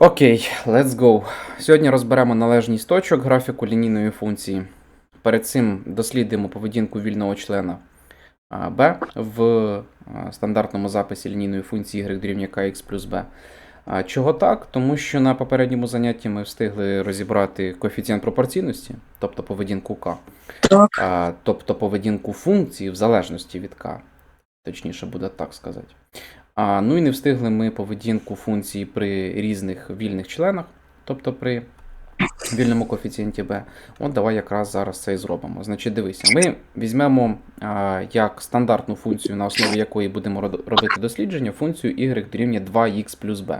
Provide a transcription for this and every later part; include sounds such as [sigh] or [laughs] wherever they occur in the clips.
Окей, let's go. Сьогодні розберемо належність точок графіку лінійної функції. Перед цим дослідимо поведінку вільного члена b в стандартному записі лінійної функції y дорівнює kx плюс b. Чого так? Тому що на попередньому занятті ми встигли розібрати коефіцієнт пропорційності, тобто поведінку k, Так. тобто поведінку функції в залежності від k. Точніше буде так сказати. А, ну і не встигли ми поведінку функції при різних вільних членах, тобто при вільному коефіцієнті b. От давай якраз зараз це і зробимо. Значить, дивися, ми візьмемо а, як стандартну функцію, на основі якої будемо робити дослідження, функцію y дорівнює 2x плюс b.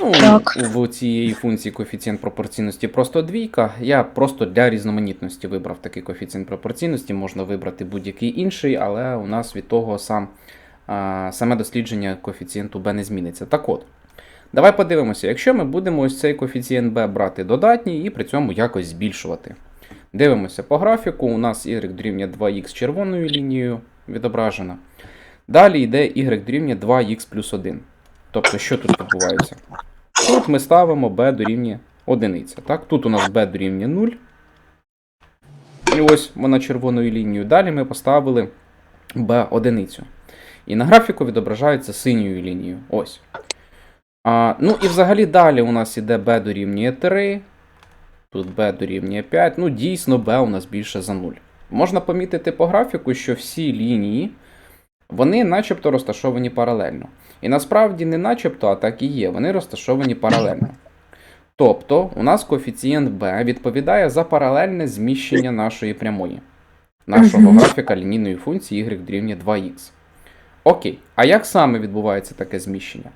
Ну, Так. в цієї функції коефіцієнт пропорційності просто двійка. Я просто для різноманітності вибрав такий коефіцієнт пропорційності, можна вибрати будь-який інший, але у нас від того сам, саме дослідження коефіцієнту b не зміниться. Так от, давай подивимося, якщо ми будемо ось цей коефіцієнт b брати додатній і при цьому якось збільшувати. Дивимося по графіку, у нас y дорівнює 2х червоною лінією відображена. Далі йде y дорівнює 2х плюс 1. Тобто, що тут відбувається? Тут ми ставимо b дорівнює 1. Так? Тут у нас b дорівнює 0. І ось вона червоною лінією. Далі ми поставили b одиницю. І на графіку відображається синьою лінією. Ось. А, ну і взагалі далі у нас іде b дорівнює 3. Тут b дорівнює 5. Ну, дійсно, b у нас більше за 0. Можна помітити по графіку, що всі лінії, вони начебто розташовані паралельно. І насправді не начебто, а так і є. Вони розташовані паралельно. Тобто, у нас коефіцієнт b відповідає за паралельне зміщення нашої прямої, нашого графіка лінійної функції y дорівнює 2х. Окей, а як саме відбувається таке зміщення?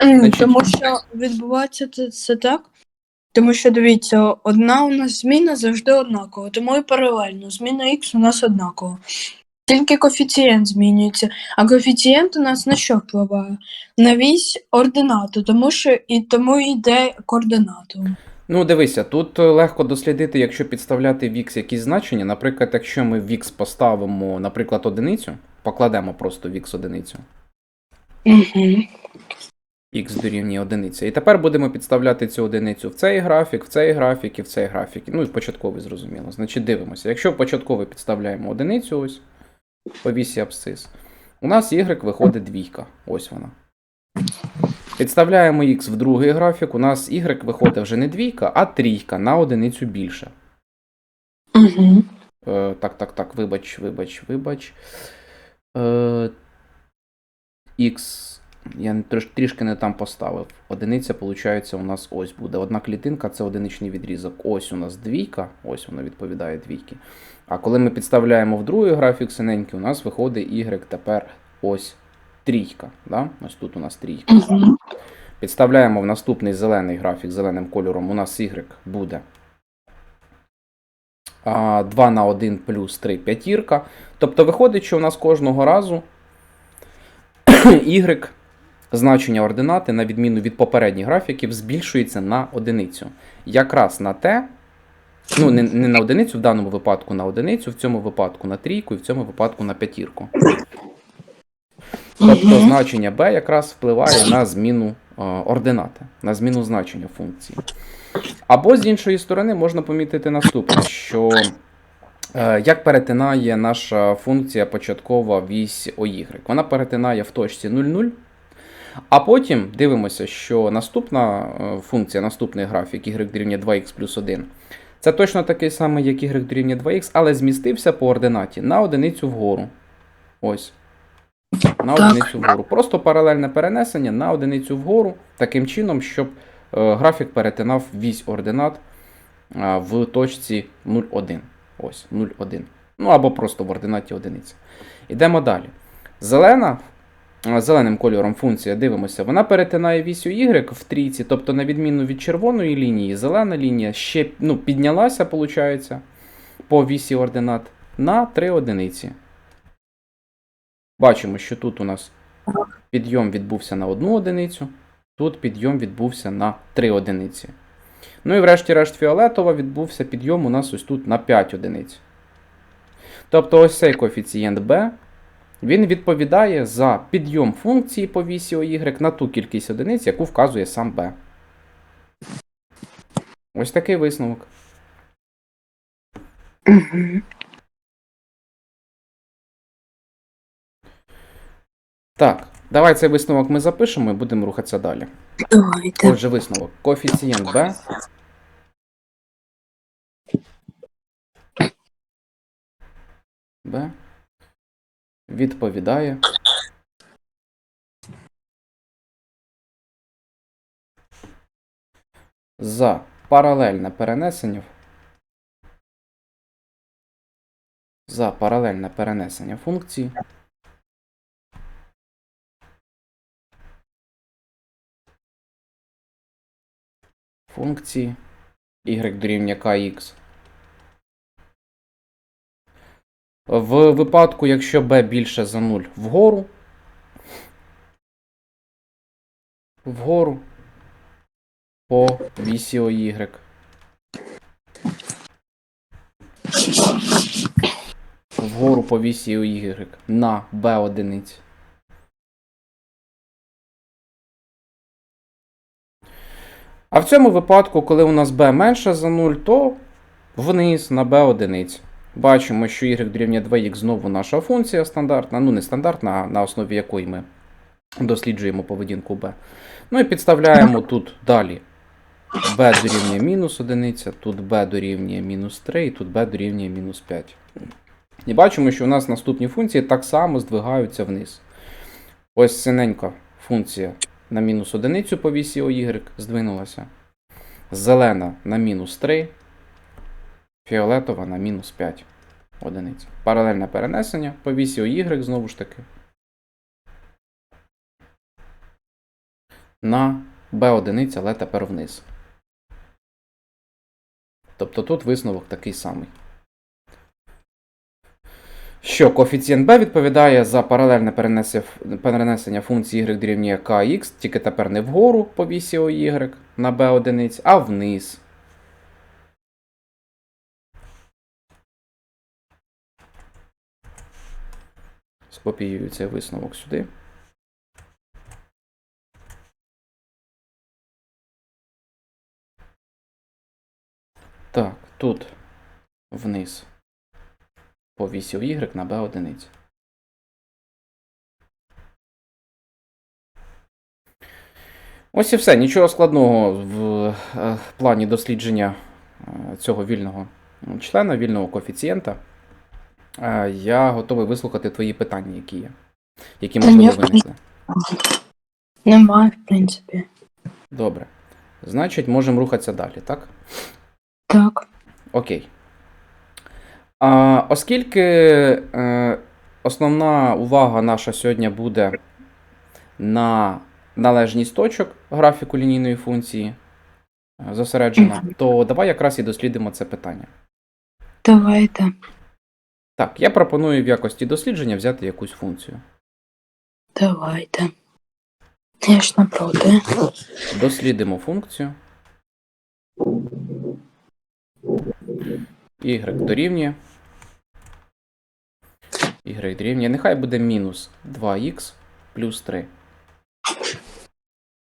Значить- Тому що відбувається це, це так. Тому що дивіться, одна у нас зміна завжди однакова, тому і паралельно. Зміна х у нас однакова. Тільки коефіцієнт змінюється. А коефіцієнт у нас на що впливає? На вісь ординату, тому що і тому йде координату. Ну, дивися, тут е, легко дослідити, якщо підставляти в x якісь значення. Наприклад, якщо ми в x поставимо, наприклад, одиницю, покладемо просто в x одиницю. Угу. Х дорівнює одиниця. І тепер будемо підставляти цю одиницю в цей графік, в цей графік і в цей графік. Ну і в початковий, зрозуміло. Значить, дивимося. Якщо в початковий підставляємо одиницю ось по вісі абсцис, у нас y виходить двійка. Ось вона. Підставляємо x в другий графік, у нас y виходить вже не двійка, а трійка на одиницю більше. Угу. Е, так, так, так, вибач, вибач, вибач. Е, X. Я трішки не там поставив. Одиниця, виходить, у нас ось буде. Одна клітинка це одиничний відрізок. Ось у нас двійка, ось вона відповідає двійки. А коли ми підставляємо в другий графік синенький, у нас виходить y тепер ось трійка. Да? Ось тут у нас трійка. Угу. Підставляємо в наступний зелений графік зеленим кольором. У нас y буде 2 на 1 плюс 3 п'ятірка. Тобто виходить, що у нас кожного разу [clears throat] y, значення ординати, на відміну від попередніх графіків, збільшується на одиницю. Якраз на те, ну не, не на одиницю, в даному випадку на одиницю, в цьому випадку на трійку і в цьому випадку на п'ятірку. Тобто значення b якраз впливає на зміну ординати, на зміну значення функції. Або з іншої сторони можна помітити наступне, що е, як перетинає наша функція початкова вісь OY. Вона перетинає в точці 0,0, а потім дивимося, що наступна е, функція, наступний графік y дорівнює 2x плюс 1. Це точно такий самий, як y дорівнює 2x, але змістився по ординаті на одиницю вгору. Ось. На Так. одиницю вгору. Просто паралельне перенесення на одиницю вгору, таким чином, щоб е, графік перетинав вісь ординат е, в точці 0,1. Ось, 0,1. Ну або просто в ординаті одиниця. Ідемо далі. Зелена, е, зеленим кольором функція, дивимося, вона перетинає вісь y в трійці, тобто, на відміну від червоної лінії, зелена лінія ще ну, піднялася, виходить, по вісі ординат на 3 одиниці. Бачимо, що тут у нас підйом відбувся на одну одиницю, тут підйом відбувся на 3 одиниці. Ну і врешті-решт фіолетова відбувся підйом у нас ось тут на 5 одиниць. Тобто ось цей коефіцієнт b, він відповідає за підйом функції по вісі OY на ту кількість одиниць, яку вказує сам b. Ось такий висновок. Так, давай цей висновок ми запишемо і будемо рухатися далі. Давайте. Отже, висновок. Коефіцієнт b b відповідає за паралельне перенесення за паралельне перенесення функції функції y дорівнює kx. В випадку, якщо b більше за 0 вгору, вгору по вісі OY. Вгору по вісі OY на b одиниці. А в цьому випадку, коли у нас b менше за 0, то вниз на b одиниць. Бачимо, що y дорівнює 2х знову наша функція стандартна, ну не стандартна, а на основі якої ми досліджуємо поведінку b. Ну і підставляємо [laughs] тут далі b дорівнює мінус 1, тут b дорівнює мінус 3 і тут b дорівнює мінус 5. І бачимо, що у нас наступні функції так само здвигаються вниз. Ось синенька функція на мінус одиницю по вісі OY здвинулася. Зелена на мінус 3, фіолетова на мінус 5 одиниць. Паралельне перенесення по вісі OY знову ж таки. На b одиниця, але тепер вниз. Тобто тут висновок такий самий. Що коефіцієнт b відповідає за паралельне перенесення функції y дорівнює kx, тільки тепер не вгору по вісі OY на b одиниць, а вниз. Скопіюю цей висновок сюди. Так, тут вниз по вісі Y на b одиниці. Ось і все. Нічого складного в е, плані дослідження е, цього вільного члена, вільного коефіцієнта. Е, Я готовий вислухати твої питання, які є. Які можливо виникли. Немає, в принципі. Добре. Значить, можемо рухатися далі, так? Так. Окей. Оскільки е, основна увага наша сьогодні буде на належність точок графіку лінійної функції е, зосереджена, то давай якраз і дослідимо це питання. Давайте. Так, я пропоную в якості дослідження взяти якусь функцію. Давайте. Я ж напроти. Дослідимо функцію. Y дорівнює. Y дорівнює. Нехай буде мінус 2х плюс 3.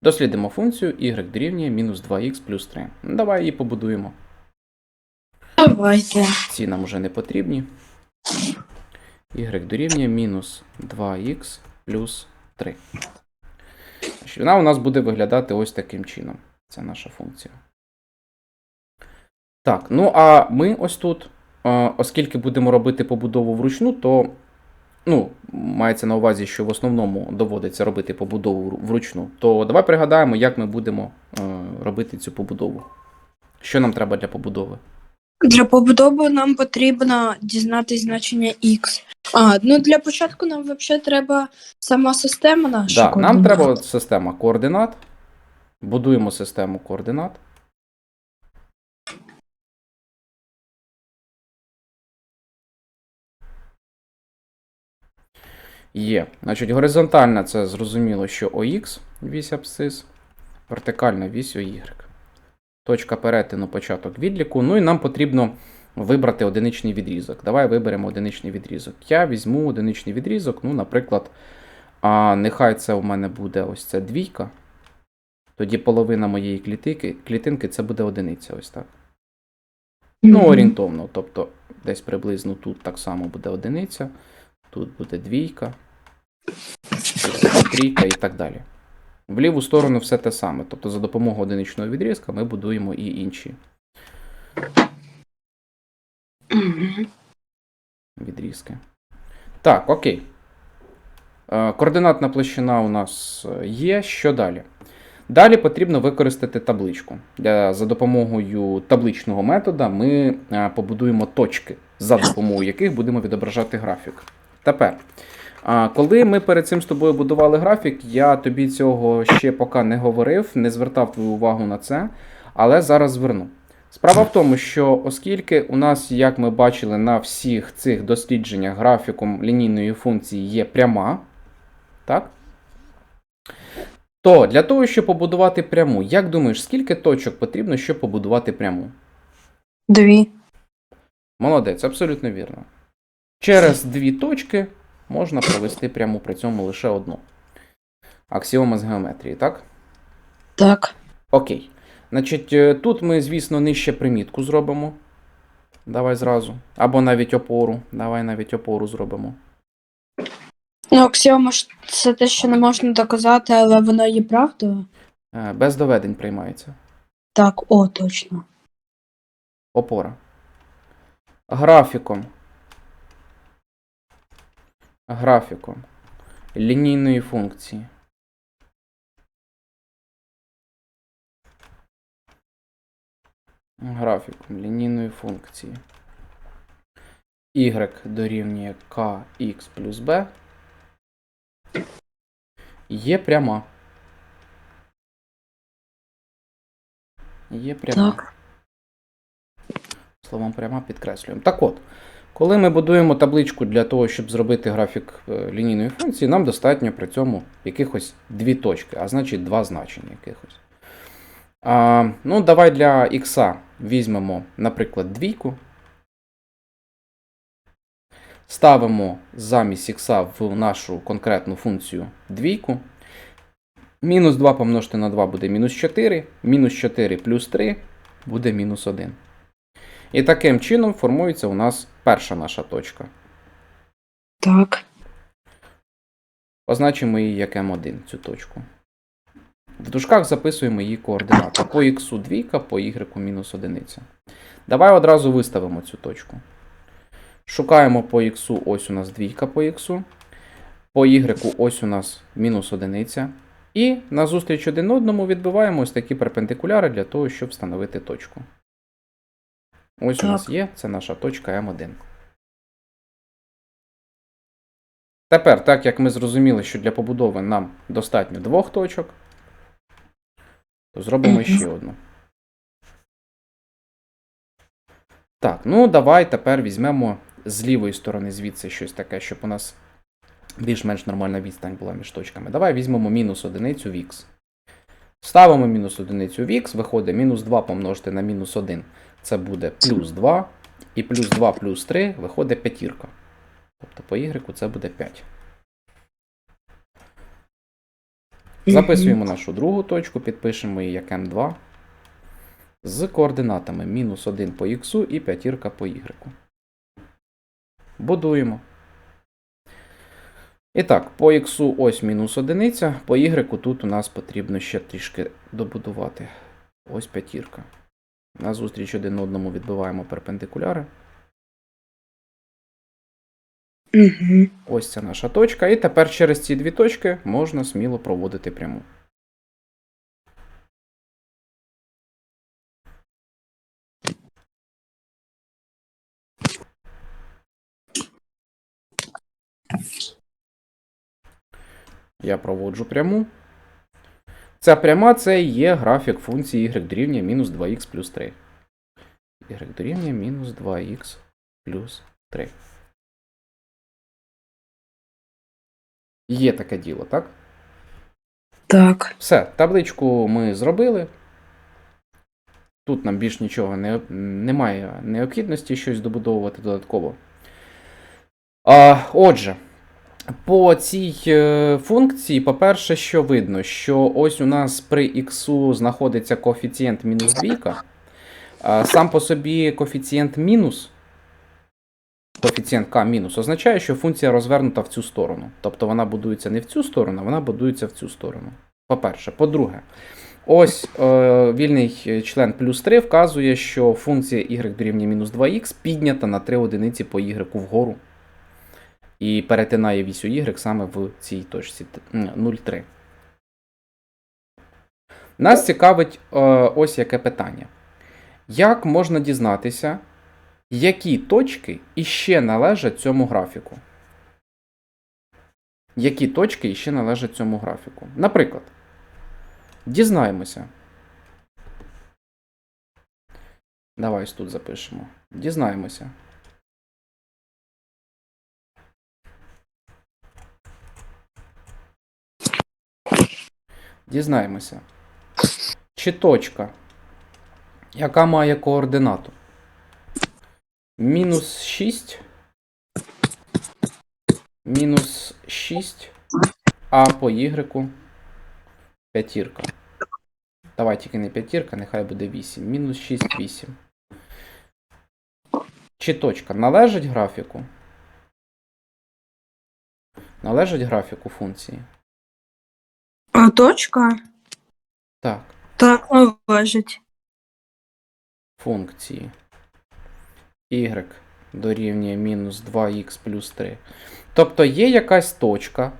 Дослідимо функцію y дорівнює мінус 2х плюс 3. Ну, Давай її побудуємо. Давайте. Ці нам вже не потрібні. Y дорівнює мінус 2х плюс 3. Значить, Вона у нас буде виглядати ось таким чином. Це наша функція. Так, ну а ми ось тут, оскільки будемо робити побудову вручну, то ну, мається на увазі, що в основному доводиться робити побудову вручну, то давай пригадаємо, як ми будемо е, робити цю побудову. Що нам треба для побудови? Для побудови нам потрібно дізнатись значення X. А, ну для початку нам взагалі треба сама система наша. Так, нам треба система координат. Будуємо систему координат. Є. Значить, горизонтальна це зрозуміло, що ОХ вісь абсцис, вертикальна вісь OY. Точка перетину початок відліку. Ну і нам потрібно вибрати одиничний відрізок. Давай виберемо одиничний відрізок. Я візьму одиничний відрізок, ну, наприклад, а нехай це у мене буде ось ця двійка. Тоді половина моєї клітинки, клітинки це буде одиниця. Ось так. Ну, орієнтовно. Тобто, десь приблизно тут так само буде одиниця, тут буде двійка, трійка і так далі. В ліву сторону все те саме. Тобто, за допомогою одиничного відрізка ми будуємо і інші відрізки. Так, окей. Е, Координатна площина у нас е, є. Що далі? Далі потрібно використати табличку. За допомогою табличного метода ми е, побудуємо точки, за допомогою яких будемо відображати графік. Тепер, коли ми перед цим з тобою будували графік, я тобі цього ще поки не говорив, не звертав твою увагу на це, але зараз зверну. Справа в тому, що оскільки у нас, як ми бачили на всіх цих дослідженнях, графіком лінійної функції є пряма, так? То для того, щоб побудувати пряму, як думаєш, скільки точок потрібно, щоб побудувати пряму? Дві. Молодець, абсолютно вірно. Через дві точки можна провести пряму, при цьому лише одну. Аксіома з геометрії, так? Так. Окей. Значить, е, тут ми, звісно, нижче примітку зробимо. Давай зразу. Або навіть опору. Давай навіть опору зробимо. Ну, аксіома ж це те, що не можна доказати, але воно є правдою. Е, Без доведень приймається. Так, о, точно. Опора. Графіком. Графіком. Лінійної функції. Графіком лінійної функції. y дорівнює kx плюс b. Є пряма. Є пряма. Так. Словом пряма підкреслюємо. Так от, коли ми будуємо табличку для того, щоб зробити графік е, лінійної функції, нам достатньо при цьому якихось дві точки, а значить два значення якихось. А, ну, давай для х візьмемо, наприклад, двійку. Ставимо замість х в нашу конкретну функцію двійку. Мінус 2 помножити на 2 буде мінус 4. Мінус 4 плюс 3 буде мінус 1. І таким чином формується у нас перша наша точка. Так. Позначимо її як М1, цю точку. В дужках записуємо її координати. По х двійка, по y мінус одиниця. Давай одразу виставимо цю точку. Шукаємо по х ось у нас двійка по х. По y ось у нас мінус одиниця. І назустріч один одному відбиваємо ось такі перпендикуляри для того, щоб встановити точку. Ось у нас є, це наша точка М1. Тепер, так як ми зрозуміли, що для побудови нам достатньо двох точок, то зробимо ще одну. Так, ну давай тепер візьмемо з лівої сторони звідси щось таке, щоб у нас більш-менш нормальна відстань була між точками. Давай візьмемо мінус одиницю в х. Ставимо мінус одиницю в х, виходить мінус 2 помножити на мінус 1. Це буде плюс 2. І плюс 2 плюс 3 виходить п'ятірка. Тобто по y це буде 5. Записуємо нашу другу точку, підпишемо її як М2 з координатами мінус 1 по х і п'ятірка по y. Будуємо. І так, по х ось мінус одиниця, по y тут у нас потрібно ще трішки добудувати. Ось п'ятірка. Назустріч один одному відбиваємо перпендикуляри. Угу. Ось це наша точка. І тепер через ці дві точки можна сміло проводити пряму. Я проводжу пряму. Ця пряма це є графік функції y дорівнює мінус 2х плюс 3. y дорівнює мінус 2х плюс 3. Є таке діло, так? Так. Все, табличку ми зробили. Тут нам більш нічого не, немає необхідності щось добудовувати додатково. А, отже, По цій е, функції, по-перше, що видно, що ось у нас при х знаходиться коефіцієнт мінус двійка. Сам по собі коефіцієнт мінус, коефіцієнт k мінус, означає, що функція розвернута в цю сторону. Тобто вона будується не в цю сторону, вона будується в цю сторону. По-перше. По-друге, ось е, вільний член плюс 3 вказує, що функція y дорівнює мінус 2х піднята на 3 одиниці по y вгору і перетинає вісь y саме в цій точці 0,3. Нас цікавить е, ось яке питання. Як можна дізнатися, які точки іще належать цьому графіку? Які точки іще належать цьому графіку? Наприклад, дізнаємося. Давай ось тут запишемо. Дізнаємося. Дізнаємося. Чи точка, яка має координату? Мінус 6. Мінус 6. А по Y. П'ятірка. Давай тільки не п'ятірка, нехай буде 8. Мінус 6, 8. Чи точка належить графіку? Належить графіку функції? А точка? Так. Так, належить. функції y дорівнює мінус 2х плюс 3. Тобто є якась точка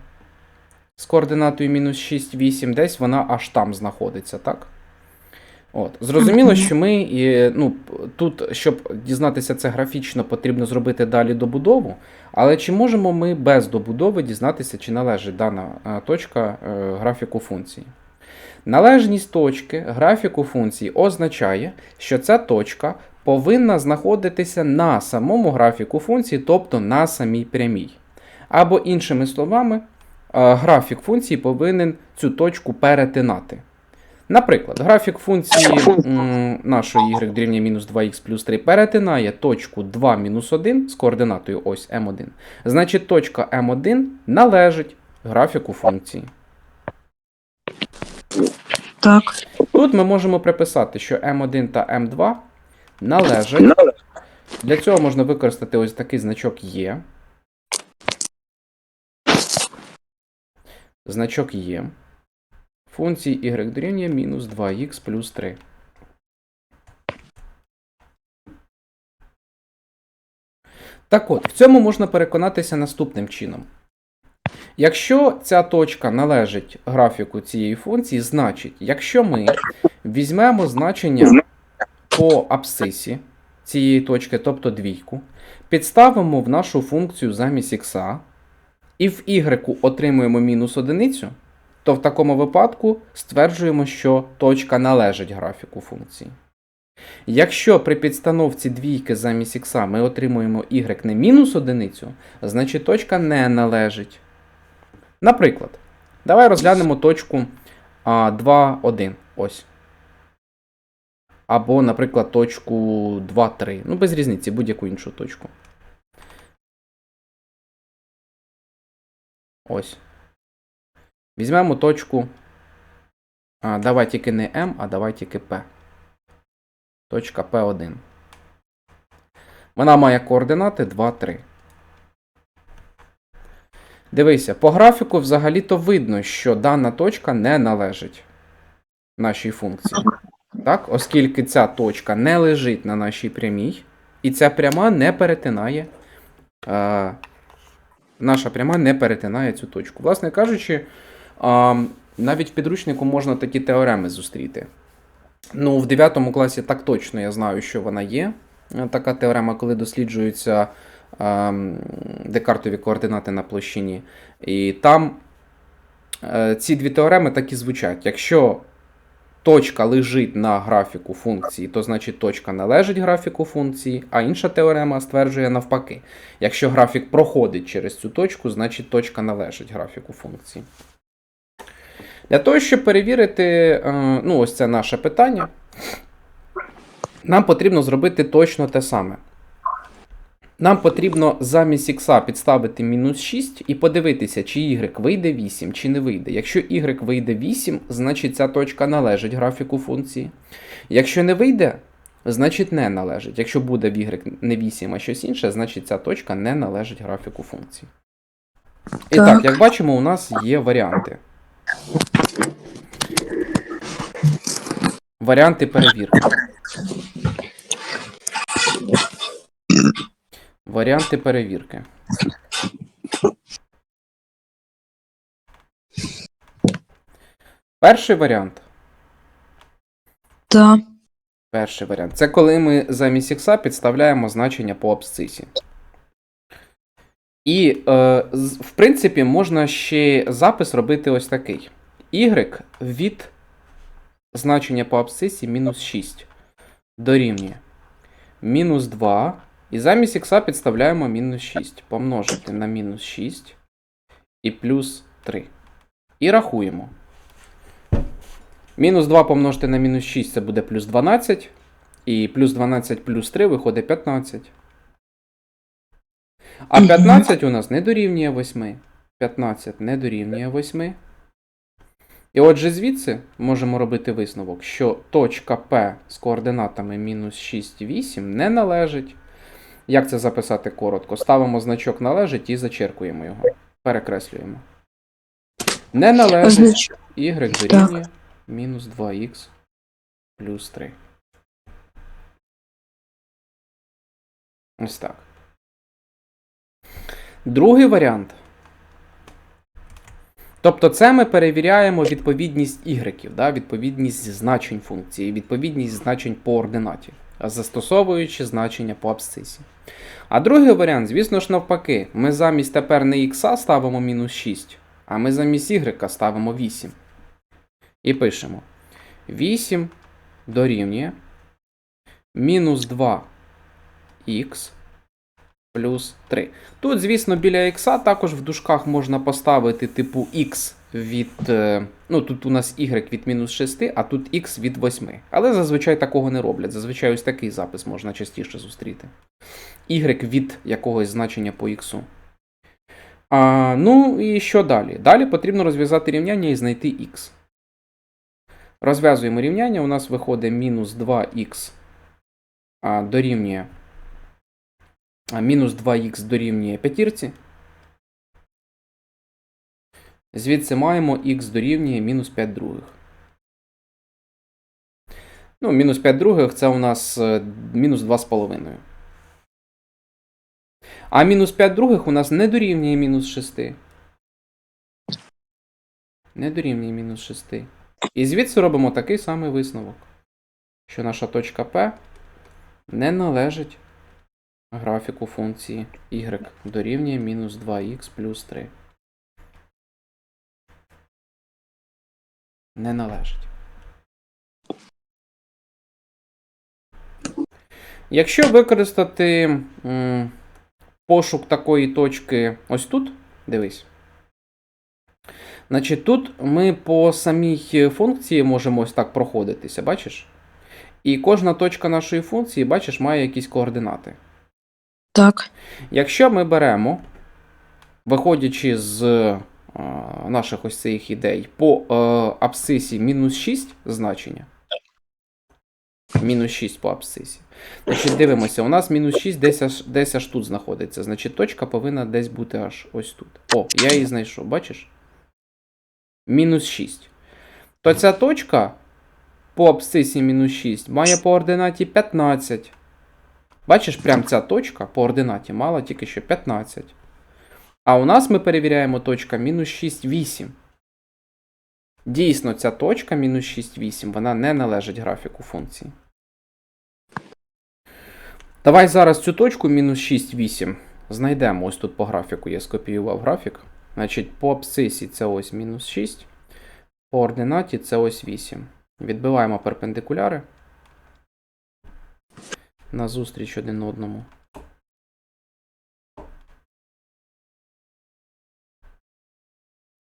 з координатою мінус 6, 8, десь вона аж там знаходиться, так? От. Зрозуміло, що ми і, ну, тут, щоб дізнатися це графічно, потрібно зробити далі добудову. Але чи можемо ми без добудови дізнатися, чи належить дана е, точка е, графіку функції? Належність точки графіку функції означає, що ця точка повинна знаходитися на самому графіку функції, тобто на самій прямій. Або, іншими словами, е, графік функції повинен цю точку перетинати. Наприклад, графік функції м, нашої y дорівнює мінус 2х плюс 3 перетинає точку 2 мінус 1 з координатою ось m1. Значить, точка m1 належить графіку функції. Так. Тут ми можемо приписати, що m1 та m2 належать. Для цього можна використати ось такий значок є. Значок є. Функції y дорівнює мінус 2х плюс 3. Так от, в цьому можна переконатися наступним чином. Якщо ця точка належить графіку цієї функції, значить, якщо ми візьмемо значення по абсцисі цієї точки, тобто двійку, підставимо в нашу функцію замість х, і в y отримуємо мінус одиницю, то в такому випадку стверджуємо, що точка належить графіку функції. Якщо при підстановці двійки замість х ми отримуємо y не мінус одиницю, значить точка не належить. Наприклад, давай розглянемо точку а, 2, 1. Ось. Або, наприклад, точку 2, 3. Ну, без різниці, будь-яку іншу точку. Ось. Візьмемо точку. А, давай тільки не М, а давай тільки П. Точка P1. Вона має координати 2, 3. Дивися, по графіку взагалі-то видно, що дана точка не належить нашій функції. Так? Оскільки ця точка не лежить на нашій прямій, і ця пряма не перетинає. Е, наша пряма не перетинає цю точку. Власне кажучи, навіть в підручнику можна такі теореми зустріти. Ну, в 9 класі так точно я знаю, що вона є. Е, Така теорема, коли досліджуються ем, декартові координати на площині. І там е, ці дві теореми так і звучать. Якщо точка лежить на графіку функції, то значить точка належить графіку функції, а інша теорема стверджує навпаки. Якщо графік проходить через цю точку, значить точка належить графіку функції. Для того, щоб перевірити, е, ну, ось це наше питання, нам потрібно зробити точно те саме. Нам потрібно замість х підставити мінус 6 і подивитися, чи y вийде 8, чи не вийде. Якщо y вийде 8, значить ця точка належить графіку функції. Якщо не вийде, значить не належить. Якщо буде в y не 8, а щось інше, значить ця точка не належить графіку функції. І Так. як бачимо, у нас є варіанти. Варіанти перевірки. Варіанти перевірки. Перший варіант. Так. Перший варіант. Це коли ми замість х підставляємо значення по абсцисі. І, е, в принципі, можна ще запис робити ось такий: y від значення по абсцисі мінус 6 дорівнює мінус 2. І замість х підставляємо мінус 6. Помножити на мінус 6 і плюс 3. І рахуємо. Мінус 2 помножити на мінус 6 це буде плюс 12. І плюс 12 плюс 3 виходить 15. А 15 у нас не дорівнює 8. 15 не дорівнює 8. І отже, звідси можемо робити висновок, що точка P з координатами мінус 6, 8 не належить. Як це записати коротко? Ставимо значок належить і зачеркуємо його. Перекреслюємо. Не належить y дорівнює мінус 2х плюс 3. Ось так. Другий варіант. Тобто це ми перевіряємо відповідність y, да, відповідність значень функції, відповідність значень по ординаті, застосовуючи значення по абсцисі. А другий варіант, звісно ж, навпаки, ми замість тепер не х ставимо мінус 6, а ми замість y ставимо 8. І пишемо 8 дорівнює мінус 2х плюс 3. Тут, звісно, біля х також в дужках можна поставити типу х від. е, Ну, тут у нас y від мінус 6, а тут х від 8. Але зазвичай такого не роблять. Зазвичай ось такий запис можна частіше зустріти. y від якогось значення по х. А, ну і що далі? Далі потрібно розв'язати рівняння і знайти х. Розв'язуємо рівняння. У нас виходить мінус 2х дорівнює. Мінус 2х дорівнює п'ятірці. Звідси маємо х дорівнює мінус 5 других. Ну, мінус 5 других це у нас е, мінус 2,5. А мінус 5 других у нас не дорівнює мінус 6. Не дорівнює мінус 6. І звідси робимо такий самий висновок, що наша точка P не належить графіку функції y дорівнює мінус 2х плюс 3. Не належить. Якщо використати м, пошук такої точки ось тут, дивись. Значить, тут ми по самій функції можемо ось так проходитися, бачиш? І кожна точка нашої функції, бачиш, має якісь координати. Так. Якщо ми беремо, виходячи з е, наших ось цих ідей, по е, абсцисі мінус 6 значення. Мінус 6 по абсцисі. Значить, дивимося, у нас мінус 6 десь аж, десь аж тут знаходиться. Значить, точка повинна десь бути аж ось тут. О, я її знайшов, бачиш? Мінус 6. То ця точка по абсцисі мінус 6 має по ординаті 15. Бачиш, прям ця точка по ординаті мала тільки що 15. А у нас ми перевіряємо точка мінус 6, 8. Дійсно, ця точка мінус 6, 8, вона не належить графіку функції. Давай зараз цю точку мінус 6, 8 знайдемо. Ось тут по графіку я скопіював графік. Значить, по абсцисі це ось мінус 6, по ординаті це ось 8. Відбиваємо перпендикуляри назустріч один одному.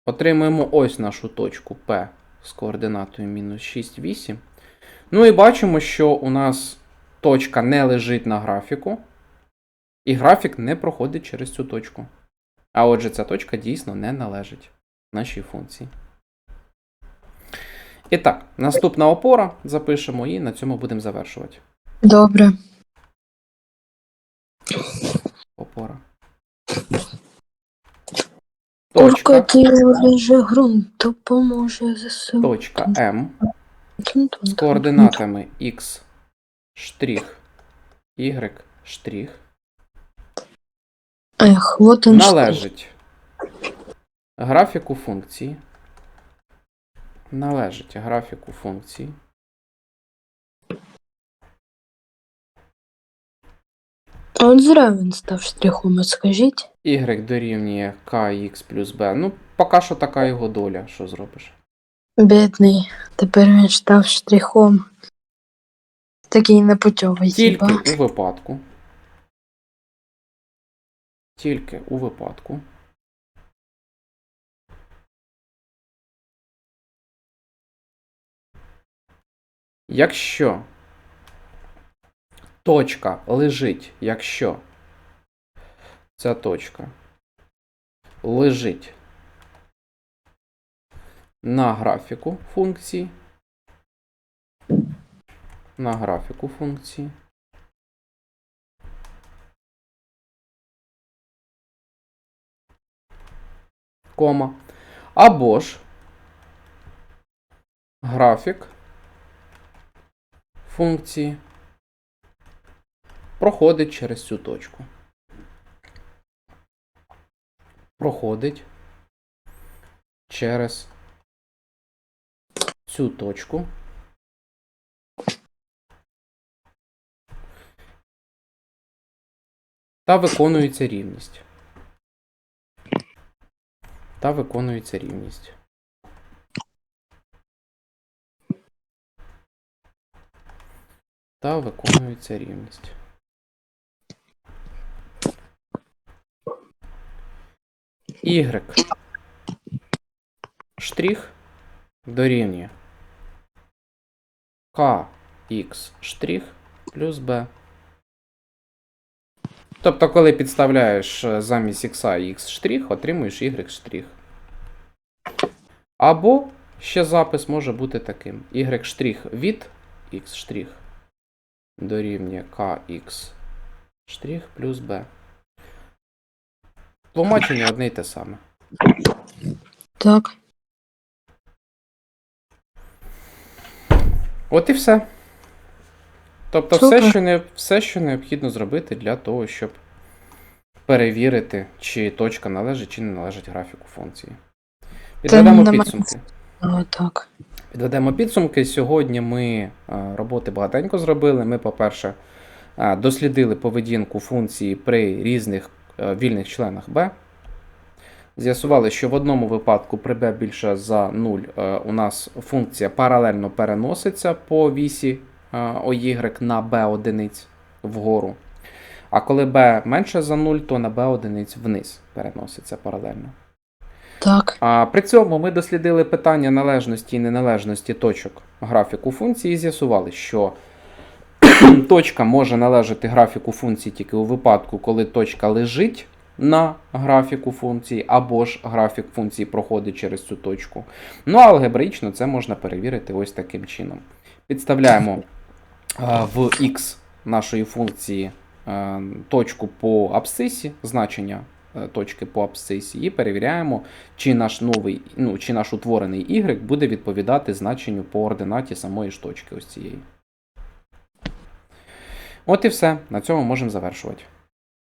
Отримуємо ось нашу точку P з координатою мінус 6, 8. Ну і бачимо, що у нас точка не лежить на графіку. І графік не проходить через цю точку. А отже, ця точка дійсно не належить нашій функції. І так, наступна опора запишемо і на цьому будемо завершувати. Добре. Опора. Точка, лежи ґрунт, допоможе ЗСУ. точка М з координатами x штрих, y штрих Ех, вот он належить графіку функції. Належить графіку функції. От зря він став штрихом, от скажіть. y дорівнює kx плюс b. Ну, поки що така його доля. Що зробиш? Бідний, тепер він став штрихом. Такий непутьовий, Тільки хіба. у випадку. Тільки у випадку. Якщо точка лежить, якщо ця точка лежить на графіку функції, на графіку функції. Кома. Або ж графік функції проходить через цю точку. Проходить через цю точку. Та виконується рівність. Та виконується рівність. Та виконується рівність. Y штрих дорівнює kx штрих плюс b. Тобто, коли підставляєш е, замість x x штрих, отримуєш y штрих. Або ще запис може бути таким: y штрих від x штрих дорівнює kx штрих плюс b. Тлумачення одне й те саме. Так. От і все. Тобто, Супер. все що, не, все, що необхідно зробити для того, щоб перевірити, чи точка належить, чи не належить графіку функції. Підведемо підсумки. О, так. Підведемо підсумки. Сьогодні ми е, роботи багатенько зробили. Ми, по-перше, е, дослідили поведінку функції при різних вільних членах b. З'ясували, що в одному випадку при b більше за 0 е, у нас функція паралельно переноситься по вісі е, OY на b одиниць вгору. А коли b менше за 0, то на b одиниць вниз переноситься паралельно. Так. А при цьому ми дослідили питання належності і неналежності точок графіку функції і з'ясували, що [clears throat] точка може належати графіку функції тільки у випадку, коли точка лежить на графіку функції, або ж графік функції проходить через цю точку. Ну, алгебраїчно це можна перевірити ось таким чином. Підставляємо а, в x нашої функції е, точку по абсцисі, значення е, точки по абсцисі, і перевіряємо, чи наш новий, ну, чи наш утворений y буде відповідати значенню по ординаті самої ж точки ось цієї. От і все. На цьому можемо завершувати.